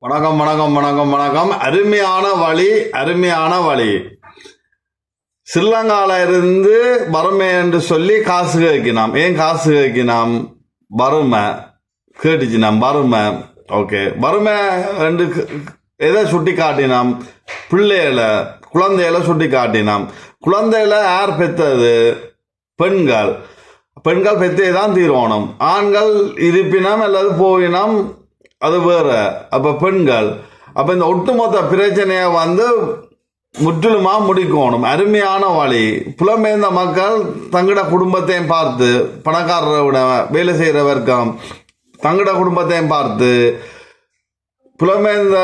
வணக்கம் வணக்கம் வணக்கம் வணக்கம். அருமையான வழி அருமையான வழி. ஸ்ரீலங்கால இருந்து வறுமை என்று சொல்லி காசு கேட்கினாம். ஏன் காசு கேட்கினாம்? வறுமை. கேட்டுச்சு நாம் வறுமை. ஓகே. வறுமை ரெண்டு க- எதை சுட்டி காட்டினாம் பிள்ளைகளை குழந்தைகளை சுட்டி காட்டினாம் குழந்தைகளை யார் பெற்றது? பெண்கள். பெண்கள் பெத்தே தான் தீர்வானம். ஆண்கள் இருப்பினம் அல்லது போயினம். அது வேற. அப்ப பெண்கள் அப்ப இந்த ஒட்டுமொத்த பிரச்சனையை வந்து முற்றிலுமா முடிக்கணும். அருமையான வழி. புலம்பெயர்ந்த மக்கள் தங்கட குடும்பத்தையும் பார்த்து பணக்காரரோட வேலை செய்கிற வர்க்கம் தங்கட குடும்பத்தையும் பார்த்து புலம்பெயர்ந்த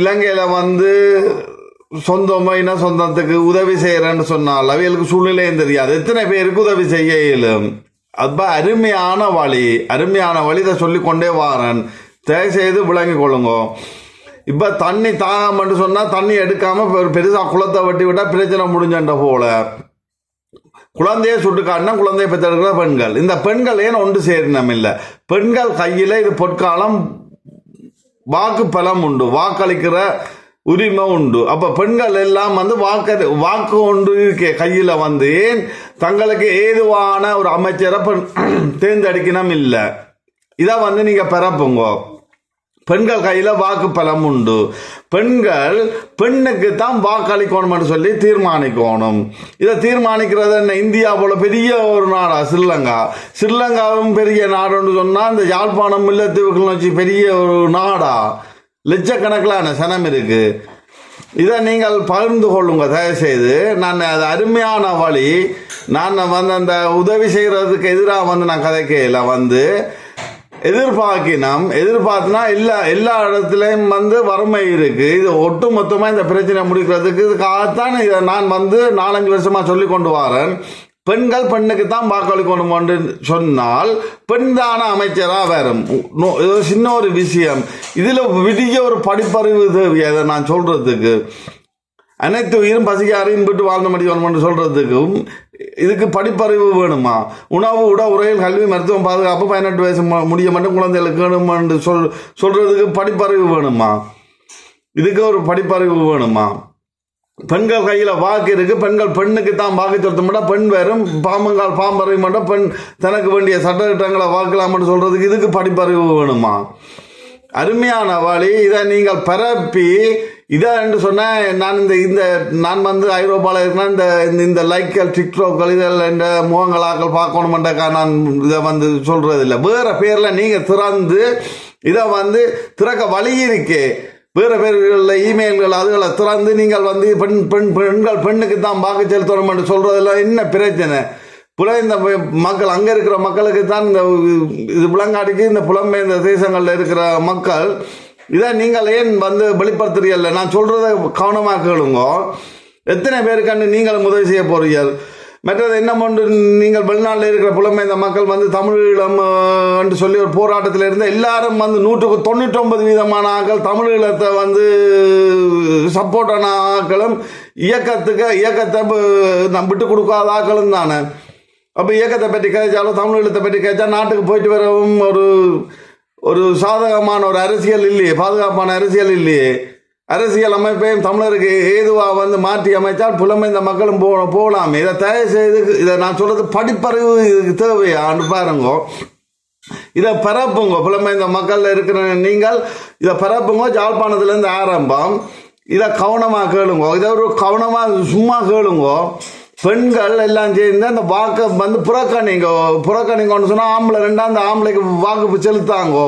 இலங்கையில வந்து சொந்தமா இன சொந்தத்துக்கு உதவி செய்யறேன்னு சொன்னால் அவைகளுக்கு சூழ்நிலையும் தெரியாது. எத்தனை பேருக்கு உதவி செய்ய இயலும்? அப்ப அருமையான வழி. அருமையான வழி இதை சொல்லிக்கொண்டே வாரன். தயவு செய்து விளங்கி கொள்ளுங்க. இப்போ தண்ணி தாகாமன்னு சொன்னால் தண்ணி எடுக்காமல் பெருசாக குளத்தை வெட்டி விட்டால் பிரச்சனை முடிஞ்சன்ற போல. குழந்தையை சுட்டு காட்டினா குழந்தையை பெற்றெடுக்கிற பெண்கள். இந்த பெண்கள் ஏன் ஒன்று சேரினம் இல்லை? பெண்கள் கையில் இது பொற்காலம் வாக்கு பலம் உண்டு. வாக்களிக்கிற உரிமை உண்டு. அப்போ பெண்கள் எல்லாம் வந்து வாக்கு வாக்கு ஒன்று இருக்கே கையில் வந்து. ஏன்? தங்களுக்கு ஏதுவான ஒரு அமைச்சரை பெண் தேர்ந்தெடுக்கணும் இல்லை. இதை வந்து நீங்கள் பிறப்புங்க. பெண்கள் கையில் வாக்கு பலம் உண்டு. பெண்கள் பெண்ணுக்கு தான் வாக்களிக்கணும்னு சொல்லி தீர்மானிக்கணும். இதை தீர்மானிக்கிறது என்ன? இந்தியா போல பெரிய ஒரு நாடா ஸ்ரீலங்கா ஸ்ரீலங்காவும் பெரிய நாடுன்னு சொன்னால் இந்த யாழ்ப்பாணம் முல்லைத்தீவுகள் வச்சு பெரிய ஒரு நாடா. லட்சக்கணக்கிலான சனம் இருக்கு. இதை நீங்கள் பகிர்ந்து கொள்ளுங்க. தயவு செய்து நான் அது அருமையான வழி. நான் வந்து அந்த உதவி செய்கிறதுக்கு எதிராக வந்து நான் கதைக்கையில் வந்து எதிர்பார்க்கினோம். எதிர்பார்த்தனா எல்லா எல்லா இடத்துலையும் வந்து வறுமை இருக்கு. இது ஒட்டு மொத்தமா இந்த பிரச்சனை முடிக்கிறதுக்கு இதுக்காகத்தான் இதை நான் வந்து நாலஞ்சு வருஷமா சொல்லி கொண்டு வரேன். பெண்கள் பெண்ணுக்கு தான் வாக்களிக்கணும் என்று சொன்னால் பெண் தான அமைச்சராக வரும் இது சின்ன ஒரு விஷயம். இதில் விடிய ஒரு படிப்பறிவு தேவை அதை நான் சொல்றதுக்கு. அனைத்து உயிரும் பசிக்க அறியும் விட்டு வாழ்ந்த முடியும் சொல்றதுக்கும் இதுக்கு படிப்பறிவு வேணுமா? உணவு உட உரையில் கல்வி மருத்துவம் பாதுகாப்பு பதினெட்டு வயசு முடிய மட்டும் குழந்தைகளுக்கு வேணுமென்று சொல் சொல்கிறதுக்கு படிப்பறிவு வேணுமா? இதுக்கு ஒரு படிப்பறிவு வேணுமா? பெண்கள் கையில் வாக்கு இருக்கு. பெண்கள் பெண்ணுக்கு தான் வாக்கு செலுத்த மாட்டா. பெண் வேறும் பாம்பங்கால் பாம்பறிவு மட்டும் பெண் தனக்கு வேண்டிய சட்டத்திட்டங்களை வாக்கலாம்னு சொல்கிறதுக்கு இதுக்கு படிப்பறிவு வேணுமா? அருமையான வழி. இதை நீங்கள் பரப்பி இதை என்று சொன்னேன் நான் இந்த இந்த நான் வந்து ஐரோப்பாவில் இருக்கிறேன் இந்த இந்த- இந்த லைக்கள் டிக்டாக்கள் இதில் இந்த முகங்களாக்கள் பார்க்கணுமெண்டக்கா நான் இதை வந்து சொல்கிறது இல்லை வேறு பேரில் நீங்கள் திறந்து இதை வந்து திறக்க வழி இருக்கு. வேறு பேர்களில் இமெயில்கள் அதுகளை திறந்து நீங்கள் வந்து பெண் பெண் பெண்கள் பெண்ணுக்கு தான் வாக்கு செலுத்தணும் என்று சொல்றதுல என்ன பிரச்சனை? புலந்த மக்கள் அங்கே இருக்கிற மக்களுக்கு தான் இந்த இது புலங்காடிக்கு இந்த புலம்பெயர்ந்த தேசங்களில் இருக்கிற மக்கள் இதை நீங்கள் ஏன் வந்து வெளிப்படுத்துறீர்கள்? நான் சொல்கிறத கவனமாக கேளுங்க. எத்தனை பேருக்காண்டு நீங்கள் உதவி செய்ய போறீர்கள்? மற்றது என்ன ஒன்று நீங்கள் வெளிநாட்டில் இருக்கிற புலம்பெயர்ந்த மக்கள் வந்து தமிழீழம் என்று சொல்லி ஒரு போராட்டத்தில் இருந்த எல்லாரும் வந்து நூற்றுக்கு தொண்ணூற்றொன்பது வீதமான ஆக்கள் தமிழீழத்தை வந்து சப்போர்ட்டான ஆக்களும் இயக்கத்துக்கு இயக்கத்தை நம் விட்டு கொடுக்காத ஆட்களும் தானே. அப்போ இயக்கத்தை பற்றி கேட்டாலும் தமிழீழத்தை பற்றி கேட்டால் நாட்டுக்கு போயிட்டு வரவும் ஒரு ஒரு சாதகமான ஒரு அரசியல் இல்லையே பாதுகாப்பான அரசியல் இல்லையே. அரசியல் அமைப்பையும் தமிழருக்கு ஏதுவாக வந்து மாற்றி அமைத்தால் புலமைந்த மக்களும் போ போகலாம். இதை தயவு செய்து இதை நான் சொல்றது படிப்பறிவு இதுக்கு தேவையான்னு பாருங்க. இதை பரப்புங்க. புலமைந்த மக்கள் இருக்கிற நீங்கள் இதை பரப்புங்க. ஜாழ்ப்பாணத்துலேருந்து ஆரம்பம். இதை கவனமாக கேளுங்க. இதை ஒரு கவனமாக சும்மா கேளுங்க. பெண்கள் எல்லாம் சேர்ந்து அந்த வாக்கை வந்து புறக்கணிங்க புறக்கணிங்கன்னு சொன்னால் ஆம்பளை ரெண்டா அந்த ஆம்பளைக்கு வாக்கு செலுத்தாங்கோ.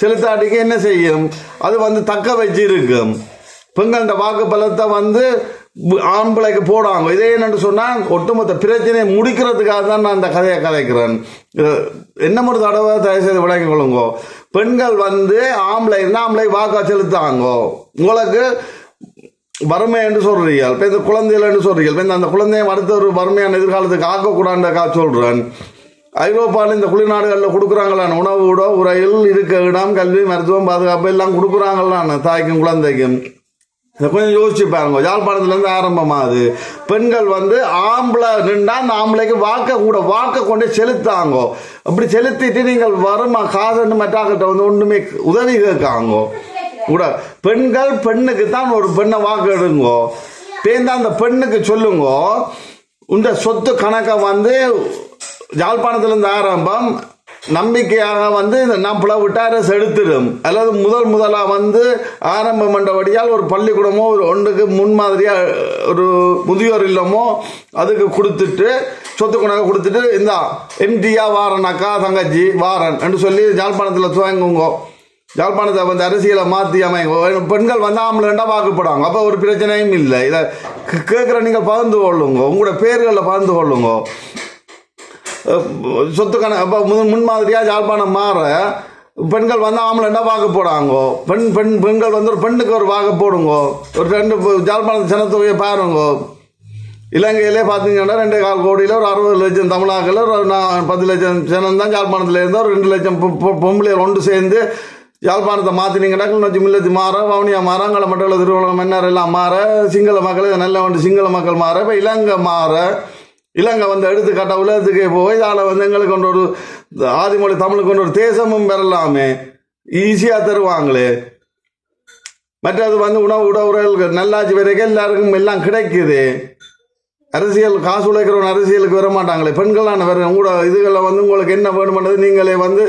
செலுத்தாட்டிக்கு என்ன செய்யும்? அது வந்து தக்க வச்சு இருக்கும். பெண்கள வாக்கு பலத்தை வந்து ஆம்பளைக்கு போடாங்க. இதே என்னன்னு சொன்னால் ஒட்டுமொத்த பிரச்சனையை முடிக்கிறதுக்காக தான் நான் அந்த கதையை கதைக்கிறேன். என்ன ஒரு தடவை தயவு செய்து விளங்கிக் கொள்ளுங்கோ. பெண்கள் வந்து ஆம்பளை இருந்தால் ஆம்பளை வாக்கா செலுத்தாங்கோ. உங்களுக்கு வறுமை என்று சொல்றீர்கள். இப்போ இந்த குழந்தைகள் என்று சொல்றீர்கள். இப்போ இந்த அந்த குழந்தையை அடுத்த ஒரு வறுமையான எதிர்காலத்துக்கு ஆக்கக்கூடாண்டக்கா சொல்கிறேன் ஐரோப்பாவில் இந்த குளிர்நாடுகளில் கொடுக்குறாங்களான உணவு உரையில் இருக்க இடம் கல்வி மருத்துவம் பாதுகாப்பு எல்லாம் கொடுக்குறாங்களான தாய்க்கும் குழந்தைக்கும். இதை கொஞ்சம் யோசிச்சு பாருங்க. யாழ்ப்பாணத்துலேருந்து ஆரம்பமாகுது. பெண்கள் வந்து ஆம்பளை நின்றா அந்த ஆம்பளைக்கு வாக்க கூட வாக்க கொண்டு செலுத்தாங்கோ. அப்படி செலுத்திட்டு நீங்கள் வருமா காசுன்னு மற்றாக்கிட்ட வந்து ஒன்றுமே உதவி கேட்காங்கோ. கூட பெண்கள் பெண்ணுக்கு தான் ஒரு பெண்ணை வாக்கு எடுங்கோ பேர்ந்து அந்த பெண்ணுக்கு சொல்லுங்க. உண்ட சொத்து கணக்கை வந்து யாழ்ப்பாணத்திலிருந்து ஆரம்பம் நம்பிக்கையாக வந்து இந்த நான் விட்டு அரசு எடுத்துடும் அல்லது முதல் முதலாக வந்து ஆரம்பம் பண்ணபடியால் ஒரு பள்ளிக்கூடமோ ஒரு ஒன்றுக்கு முன்மாதிரியாக ஒரு முதியோர் இல்லமோ அதுக்கு கொடுத்துட்டு சொத்து கணக்கு கொடுத்துட்டு இந்த எம்டியா வாரன் அக்கா தங்கச்சி வாரன் என்று சொல்லி யாழ்ப்பாணத்தில் துவங்குங்க. யாழ்ப்பாணத்தை வந்து அரசியலை மாற்றி அமைங்க பெண்கள் வந்து ஆம்பளைண்டா வாக்குப்படுவாங்க அப்போ ஒரு பிரச்சனையும் இல்லை. இதை கேட்குற நீங்கள் பகிர்ந்து கொள்ளுங்க. உங்களோட பேர்களில் பகிர்ந்து கொள்ளுங்க. அஹ் சொத்து கணக்கு அப்போ முன் முன்மாதிரியாக யாழ்ப்பாணம் மாற பெண்கள் வந்து ஆம்பளைண்டா வாக்கு போடாங்கோ பெண் பெண் பெண்கள் வந்து ஒரு பெண்ணுக்கு ஒரு வாக்கு போடுங்க ஒரு ரெண்டு ப- ஜனத்தொகையை பாருங்க. இலங்கையிலே பார்த்தீங்கன்னா ரெண்டு கால் கோடியில் ஒரு அறுபது லட்சம் தமிழாக்கள் ஒரு பத்து லட்சம் ஜனம் தான் யாழ்ப்பாணத்தில் இருந்தால் ஒரு ரெண்டு லட்சம் பொம்பளை ஒன்று சேர்ந்து யாழ்ப்பாணத்தை மாற்றினீங்கன்னா கிளிநொச்சி மில்லத்தி மாற வவுனியா மாற களமட்டவில் திருவள்ளம் மன்னர் எல்லாம் மாற சிங்கள மக்கள் இது நல்ல வந்து சிங்கள மக்கள் மாற இப்போ இலங்கை மாற. இலங்கை வந்து எடுத்துக்காட்ட உலகத்துக்கே போய் இதால் வந்து எங்களுக்கு கொண்டு ஒரு ஆதிமொழி தமிழுக்கு கொண்டு ஒரு தேசமும் பெறலாமே. ஈஸியாக தருவாங்களே. மற்றது வந்து உணவு உடவுகள் நல்லாட்சி வரைக்கும் எல்லாருக்கும் எல்லாம் கிடைக்குது. அரசியல் காசு உழைக்கிறவன் அரசியலுக்கு வர மாட்டாங்களே பெண்களான வேற உங்களோட இதுகளில் வந்து உங்களுக்கு என்ன வேணுமென்றது நீங்களே வந்து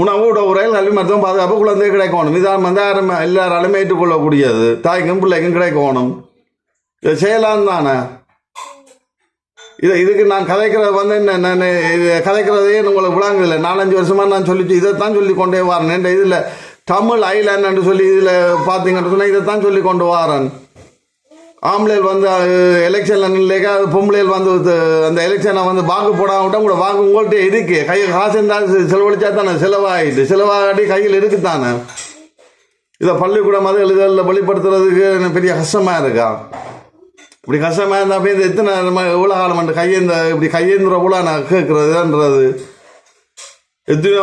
உணவு உடவுறையில் கல்வி மருத்துவம் பாதுகாப்பு குழந்தை கிடைக்கணும். இதான் வந்து யாரும் எல்லாராலும் ஏற்றுக்கொள்ளக்கூடியது. தாய்க்கும் பிள்ளைக்கும் கிடைக்கணும். இது செய்யலாம் தானே? இது இதுக்கு நான் கதைக்கிறது வந்து என்ன நான் இது கதைக்கிறதே உங்களுக்கு விளங்குதில்லை நாலஞ்சு வருஷமாக நான் சொல்லி இதைத்தான் சொல்லி கொண்டே வரேன். இதில் தமிழ் ஐலாண்டு சொல்லி இதில் பார்த்தீங்கன்னு சொன்னால் இதைத்தான் சொல்லி கொண்டு வரேன். ஆம்பளைகள் வந்து எலெக்ஷனில் நில்லைக்கா பொம்பளைகள் வந்து அந்த எலெக்ஷனை வந்து வாக்கு போடாம விட்டா கூட வாக்கு உங்கள்கிட்ட இருக்கு. கை காசு இருந்தால் செலவழிச்சா தானே செலவாகிட்டு செலவாகாட்டி கையில் இருக்குத்தானே இதை பள்ளிக்கூடம் மத எழுதலில் வெளிப்படுத்துறதுக்கு எனக்கு பெரிய கஷ்டமாக இருக்கா? இப்படி கஷ்டமாக இருந்தால் போய் இது எத்தனை நம்ம எவ்வளோ காலம் கையேந்த இப்படி கையேந்திர கூட நான் கேட்குறதுன்றது. எத்தனையோ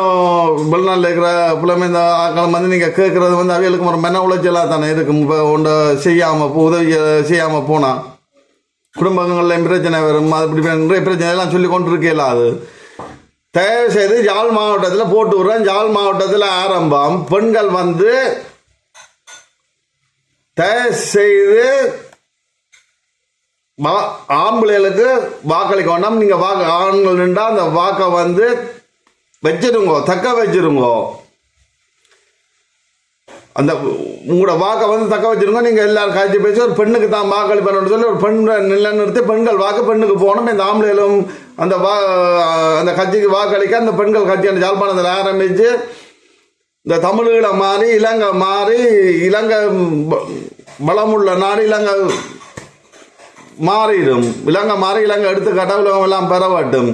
வெளிநாட்டில் இருக்கிற பிள்ளைமை இந்த ஆக்கள் வந்து நீங்கள் கேட்குறது வந்து அவைகளுக்கு ஒரு மன உளைச்சலாக தானே இருக்கும். இப்போ ஒன்றை செய்யாமல் உதவி செய்யாமல் போனால் குடும்பங்களில் பிரச்சனை வரும். அது இப்படி நிறைய பிரச்சனை எல்லாம் சொல்லி கொண்டு இருக்கல அது. தயவு செய்து ஜாழ் மாவட்டத்தில் போட்டு விடுறேன். ஜாழ் மாவட்டத்தில் ஆரம்பம். பெண்கள் வந்து தயவு செய்து ஆம்பளைகளுக்கு வாக்களிக்க வேண்டாம். நீங்கள் வாக்கு ஆண்கள் நின்றா அந்த வாக்கை வந்து வச்சிருங்கோ தக்க வச்சிருங்கோ. அந்த உங்களோட வாக்கை வந்து தக்க வச்சிருங்க நீங்கள் எல்லாரும் காய்ச்சி பேசி ஒரு பெண்ணுக்கு தான் வாக்களிப்பேன்னு சொல்லி ஒரு பெண் நிலைநிறுத்தி பெண்கள் வாக்கு பெண்ணுக்கு போகணும். இந்த ஆம்பளைகளும் அந்த வா அந்த கட்சிக்கு வாக்களிக்க அந்த பெண்கள் கட்சி அந்த ஜாழ்ப்பாணத்தில் ஆரம்பித்து இந்த தமிழீழ மாறி இலங்கை மாறி இலங்கை பலமுள்ள நாடு இலங்கை மாறிடும். இலங்கை மாறி இலங்கை எடுத்து கடவுளம் எல்லாம் பெறவட்டும்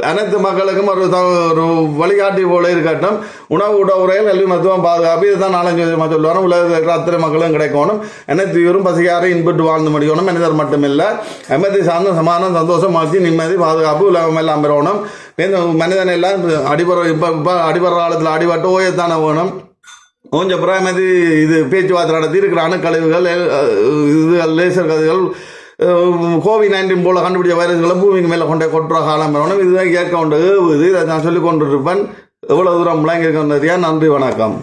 அனைத்து மக்களுக்கும் ஒரு த- ஒரு வழிகாட்டி போல இருக்கட்டும். உணவு உடவுறையில் கல்வி மருத்துவம் பாதுகாப்பு. இதுதான் நாலஞ்சு விதமாக சொல்லுவாங்க. உலகத்தில் இருக்கிற அத்தனை மக்களும் கிடைக்கணும். அனைத்து இவரும் பசியாரை இன்புட்டு வாழ்ந்து முடிக்கணும். மனிதர் மட்டுமில்லை. அமைதி சார்ந்த சமானம் சந்தோஷம் மகிழ்ச்சி நிம்மதி பாதுகாப்பு உலகம் எல்லாம் பெறணும். மனிதன் எல்லாம் அடிபர இப்போ இப்போ அடிபர காலத்தில் அடிபட்டு ஓயத்தான வேணும். கொஞ்சம் பிறகு இது பேச்சுவார்த்தை நடத்தி இருக்கிற அணுக்கழிவுகள் இது லேசர் கதைகள் கோவிட் நைன்டீன் போல கண்டுபிடிச்ச வைரஸ்களை பூமிக்கு மேலே கொண்டே கொட்டுற காலம் இதுதான் கேட்க கொண்டு ஏவுது. இதை நான் சொல்லி கொண்டிருப்பேன் எவ்வளோ தூரம் விளங்கி நன்றி வணக்கம்.